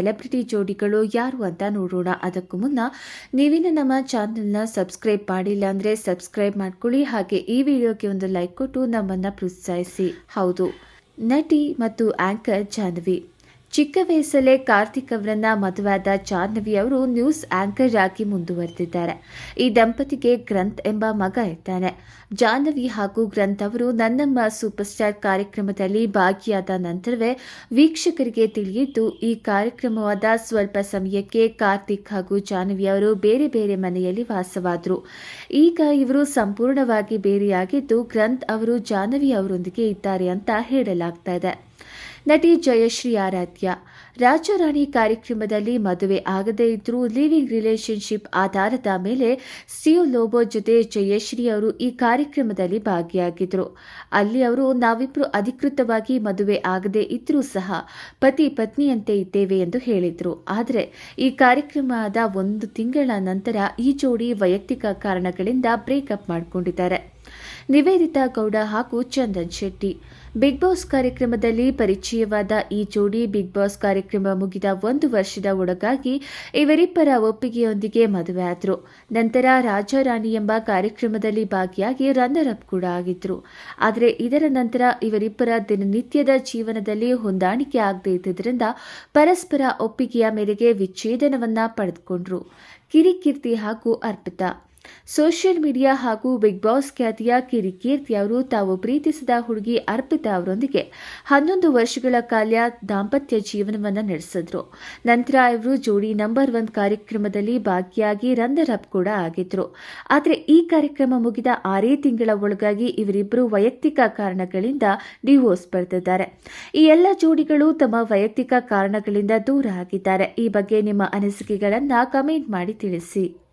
Celebrity ಜೋಡಿಗಳು ಯಾರು ಅಂತ ನೋಡೋಣ. ಅದಕ್ಕೂ ಮುನ್ನ ನೀವಿನ ನಮ್ಮ ಚಾನಲ್ನ ಸಬ್ಸ್ಕ್ರೈಬ್ ಮಾಡಿಲ್ಲ ಅಂದರೆ ಸಬ್ಸ್ಕ್ರೈಬ್ ಮಾಡ್ಕೊಳ್ಳಿ. ಹಾಗೆ ಈ ವಿಡಿಯೋಗೆ ಒಂದು ಲೈಕ್ ಕೊಟ್ಟು ನಮ್ಮನ್ನು ಪ್ರೋತ್ಸಾಹಿಸಿ. ಹೌದು. ನಟಿ ಮತ್ತು ಆಂಕರ್ ಜಾಹ್ನವಿ ಚಿಕ್ಕ ವಯಸ್ಸಲ್ಲೇ ಕಾರ್ತಿಕ್ ಅವರನ್ನ ಮದುವೆಯಾದ ಜಾಹ್ನವಿ ಅವರು ನ್ಯೂಸ್ ಆಂಕರ್ ಆಗಿ ಮುಂದುವರೆದಿದ್ದಾರೆ. ಈ ದಂಪತಿಗೆ ಗ್ರಂಥ್ ಎಂಬ ಮಗ ಇದ್ದಾನೆ. ಜಾಹ್ನವಿ ಹಾಗೂ ಗ್ರಂಥ್ ಅವರು ನನ್ನಮ್ಮ ಸೂಪರ್ ಸ್ಟಾರ್ ಕಾರ್ಯಕ್ರಮದಲ್ಲಿ ಭಾಗಿಯಾದ ನಂತರವೇ ವೀಕ್ಷಕರಿಗೆ ತಿಳಿಯಿದ್ದು ಈ ಕಾರ್ಯಕ್ರಮವಾದ ಸ್ವಲ್ಪ ಸಮಯಕ್ಕೆ ಕಾರ್ತಿಕ್ ಹಾಗೂ ಜಾಹ್ನವಿ ಅವರು ಬೇರೆ ಬೇರೆ ಮನೆಯಲ್ಲಿ ವಾಸವಾದರು. ಈಗ ಇವರು ಸಂಪೂರ್ಣವಾಗಿ ಬೇರೆಯಾಗಿದ್ದು, ಗ್ರಂಥ್ ಅವರು ಜಾಹ್ನವಿ ಅವರೊಂದಿಗೆ ಇದ್ದಾರೆ ಅಂತ ಹೇಳಲಾಗ್ತಾ ಇದೆ. ನಟಿ ಜಯಶ್ರೀ ಆರಾಧ್ಯ. ರಾಜರಾಣಿ ಕಾರ್ಯಕ್ರಮದಲ್ಲಿ ಮದುವೆ ಆಗದೇ ಇದ್ದರೂ ಲಿವಿಂಗ್ ರಿಲೇಶನ್ಶಿಪ್ ಆಧಾರದ ಮೇಲೆ ಸಿಯೋ ಲೋಬೋ ಜೊತೆ ಜಯಶ್ರೀ ಅವರು ಈ ಕಾರ್ಯಕ್ರಮದಲ್ಲಿ ಭಾಗಿಯಾಗಿದ್ದರು ಅಲ್ಲಿ ಅವರು ನಾವಿಬ್ಬರು ಅಧಿಕೃತವಾಗಿ ಮದುವೆ ಆಗದೇ ಇದ್ದರೂ ಸಹ ಪತಿ ಪತ್ನಿಯಂತೆ ಇದ್ದೇವೆ ಎಂದು ಹೇಳಿದರು. ಆದರೆ ಈ ಕಾರ್ಯಕ್ರಮದ ಒಂದು ತಿಂಗಳ ನಂತರ ಈ ಜೋಡಿ ವೈಯಕ್ತಿಕ ಕಾರಣಗಳಿಂದ ಬ್ರೇಕಪ್ ಮಾಡಿಕೊಂಡಿದ್ದಾರೆ. ನಿವೇದಿತಾ ಗೌಡ ಹಾಗೂ ಚಂದನ್ ಶೆಟ್ಟಿ. ಬಿಗ್ ಬಾಸ್ ಕಾರ್ಯಕ್ರಮದಲ್ಲಿ ಪರಿಚಯವಾದ ಈ ಜೋಡಿ ಬಿಗ್ ಬಾಸ್ ಕಾರ್ಯಕ್ರಮ ಮುಗಿದ ಒಂದು ವರ್ಷದ ಒಳಗಾಗಿ ಇವರಿಬ್ಬರ ಒಪ್ಪಿಗೆಯೊಂದಿಗೆ ಮದುವೆಯಾದರು ನಂತರ ರಾಜಾರಾಣಿ ಎಂಬ ಕಾರ್ಯಕ್ರಮದಲ್ಲಿ ಭಾಗಿಯಾಗಿ ರನ್ನರ್ ಅಪ್ ಕೂಡ ಆಗಿದ್ರು. ಆದರೆ ಇದರ ನಂತರ ಇವರಿಬ್ಬರ ದಿನನಿತ್ಯದ ಜೀವನದಲ್ಲಿ ಹೊಂದಾಣಿಕೆ ಆಗದೇ ಇದ್ದರಿಂದ ಪರಸ್ಪರ ಒಪ್ಪಿಗೆಯ ಮೇರೆಗೆ ವಿಚ್ಛೇದನವನ್ನ ಪಡೆದುಕೊಂಡ್ರು. ಕಿರಿಕೀರ್ತಿ ಹಾಗೂ ಅರ್ಪಿತಾ. ಸೋಷಿಯಲ್ ಮೀಡಿಯಾ ಹಾಗೂ ಬಿಗ್ ಬಾಸ್ ಖ್ಯಾತಿಯ ಕಿರಿಕೀರ್ತಿ ಅವರು ತಾವು ಪ್ರೀತಿಸಿದ ಹುಡುಗಿ ಅರ್ಪಿತಾ ಅವರೊಂದಿಗೆ ಹನ್ನೊಂದು ವರ್ಷಗಳ ಕಾಲ ದಾಂಪತ್ಯ ಜೀವನವನ್ನು ನಡೆಸಿದ್ರು. ನಂತರ ಇವರು ಜೋಡಿ ನಂಬರ್ ಒನ್ ಕಾರ್ಯಕ್ರಮದಲ್ಲಿ ಭಾಗಿಯಾಗಿ ರನ್ನರ್ ಅಪ್ ಕೂಡ ಆಗಿದ್ರು. ಆದರೆ ಈ ಕಾರ್ಯಕ್ರಮ ಮುಗಿದ ಆರೇ ತಿಂಗಳ ಒಳಗಾಗಿ ಇವರಿಬ್ಬರು ವೈಯಕ್ತಿಕ ಕಾರಣಗಳಿಂದ ಡಿವೋರ್ಸ್ ಪಡೆದಿದ್ದಾರೆ ಈ ಎಲ್ಲ ಜೋಡಿಗಳು ತಮ್ಮ ವೈಯಕ್ತಿಕ ಕಾರಣಗಳಿಂದ ದೂರ ಆಗಿದ್ದಾರೆ. ಈ ಬಗ್ಗೆ ನಿಮ್ಮ ಅನಿಸಿಕೆಗಳನ್ನು ಕಮೆಂಟ್ ಮಾಡಿ ತಿಳಿಸಿ.